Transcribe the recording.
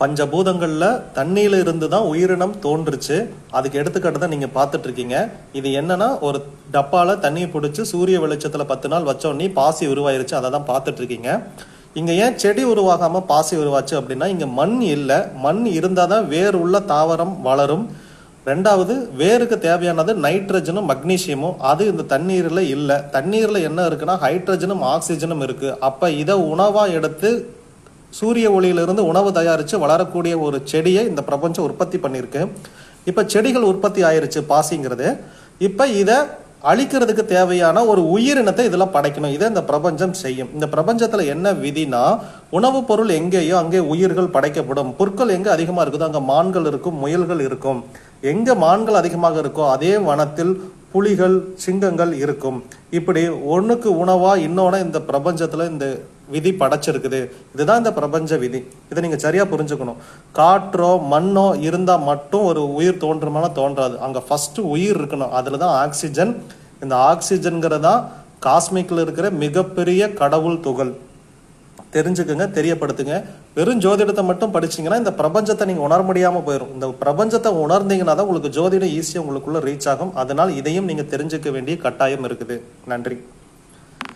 பஞ்சபூதங்களில் தண்ணியில் இருந்து தான் உயிரினம் தோன்றுச்சு. அதுக்கு எடுத்துக்காட்டு தான் நீங்கள் பார்த்துட்டு இருக்கீங்க இது என்னன்னா ஒரு டப்பாவில் தண்ணியை பிடிச்சி சூரிய வெளிச்சத்தில் பத்து நாள் வச்சோன்னே பாசி உருவாயிருச்சு. அதை தான் பார்த்துட்ருக்கீங்க. இங்கே ஏன் செடி உருவாகாமல் பாசி உருவாச்சு அப்படின்னா இங்கே மண் இல்லை. மண் இருந்தால் தான் வேர் உள்ள தாவரம் வளரும். ரெண்டாவது வேருக்கு தேவையானது நைட்ரஜனும் மக்னீசியமும். அது இந்த தண்ணீரில் இல்லை. தண்ணீரில் என்ன இருக்குன்னா ஹைட்ரஜனும் ஆக்சிஜனும் இருக்குது அப்போ இதை உணவாக எடுத்து சூரிய ஒளியிலிருந்து உணவு தயாரித்து வளரக்கூடிய ஒரு செடியை இந்த பிரபஞ்சம் உற்பத்தி பண்ணியிருக்கு. இப்போ செடிகள் உற்பத்தி ஆயிருச்சு பாசிங்கிறது. இப்போ இதை அழிக்கிறதுக்கு தேவையான ஒரு உயிரினத்தை இதில் படைக்கணும். இதை இந்த பிரபஞ்சம் செய்யும். இந்த பிரபஞ்சத்தில் என்ன விதினா உணவுப் பொருள் எங்கேயோ அங்கே உயிர்கள் படைக்கப்படும். புற்கள் எங்கே அதிகமாக இருக்குதோ அங்கே மான்கள் இருக்கும் முயல்கள் இருக்கும். எங்கே மான்கள் அதிகமாக இருக்கோ அதே வனத்தில் புலிகள் சிங்கங்கள் இருக்கும். இப்படி ஒன்றுக்கு உணவாக இன்னொன்று இந்த பிரபஞ்சத்தில் இந்த விதி படைச்சிருக்குது. இதுதான் இந்த பிரபஞ்ச விதி. இதை நீங்கள் சரியாக புரிஞ்சுக்கணும். காற்றோ மண்ணோ இருந்தால் மட்டும் ஒரு உயிர் தோன்றுமான தோன்றாது. அங்கே ஃபஸ்ட்டு உயிர் இருக்கணும். அதில் தான் ஆக்சிஜன் இந்த ஆக்சிஜன்கிறதா காஸ்மிக்கில் இருக்கிற மிகப்பெரிய கடவுள் துகள். தெரிஞ்சுக்குங்க தெரியப்படுத்துங்க. வெறும் ஜோதிடத்தை மட்டும் படிச்சிங்கன்னா இந்த பிரபஞ்சத்தை நீங்கள் உணர முடியாமல் போயிடும் இந்த பிரபஞ்சத்தை உணர்ந்தீங்கன்னா தான் உங்களுக்கு ஜோதிடம் ஈஸியாக உங்களுக்குள்ளே ரீச் ஆகும். அதனால் இதையும் நீங்கள் தெரிஞ்சுக்க வேண்டிய கட்டாயம் இருக்குது. நன்றி.